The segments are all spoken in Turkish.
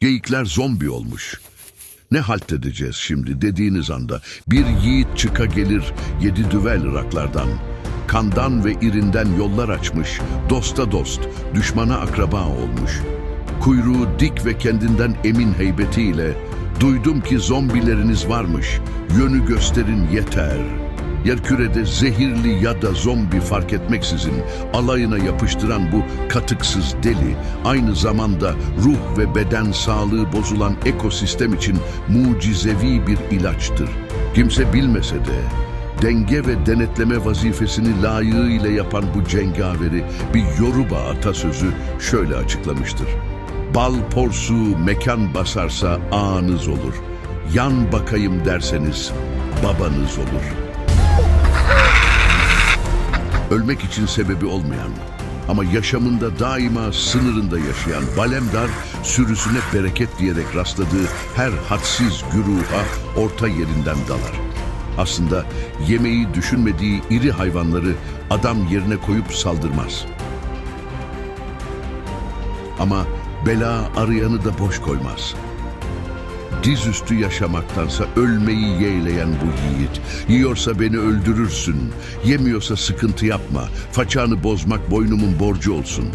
Geyikler zombi olmuş. Ne halt edeceğiz şimdi dediğiniz anda bir yiğit çıka gelir yedi düvel ıraklardan. Kandan ve irinden yollar açmış, dosta dost, düşmana akraba olmuş. Kuyruğu dik ve kendinden emin heybetiyle, duydum ki zombileriniz varmış, yönü gösterin yeter. Yerkürede zehirli ya da zombi fark etmeksizin alayına yapıştıran bu katıksız deli aynı zamanda ruh ve beden sağlığı bozulan ekosistem için mucizevi bir ilaçtır. Kimse bilmese de denge ve denetleme vazifesini layığıyla yapan bu cengaveri bir Yoruba atasözü şöyle açıklamıştır. Bal porsu mekan basarsa ağanız olur. Yan bakayım derseniz babanız olur.'' Ölmek için sebebi olmayan ama yaşamında daima sınırında yaşayan Balemdar sürüsüne bereket diyerek rastladığı her hadsiz güruha orta yerinden dalar. Aslında yemeği düşünmediği iri hayvanları adam yerine koyup saldırmaz. Ama bela arayanı da boş koymaz. Dizüstü yaşamaktansa ölmeyi yeğleyen bu yiğit. Yiyorsa beni öldürürsün, yemiyorsa sıkıntı yapma, façanı bozmak boynumun borcu olsun.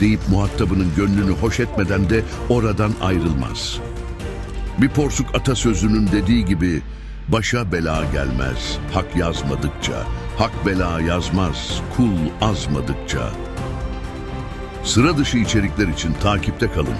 Deyip muhatabının gönlünü hoş etmeden de oradan ayrılmaz. Bir porsuk atasözünün dediği gibi başa bela gelmez hak yazmadıkça, hak bela yazmaz kul azmadıkça. Sıra dışı içerikler için takipte kalın.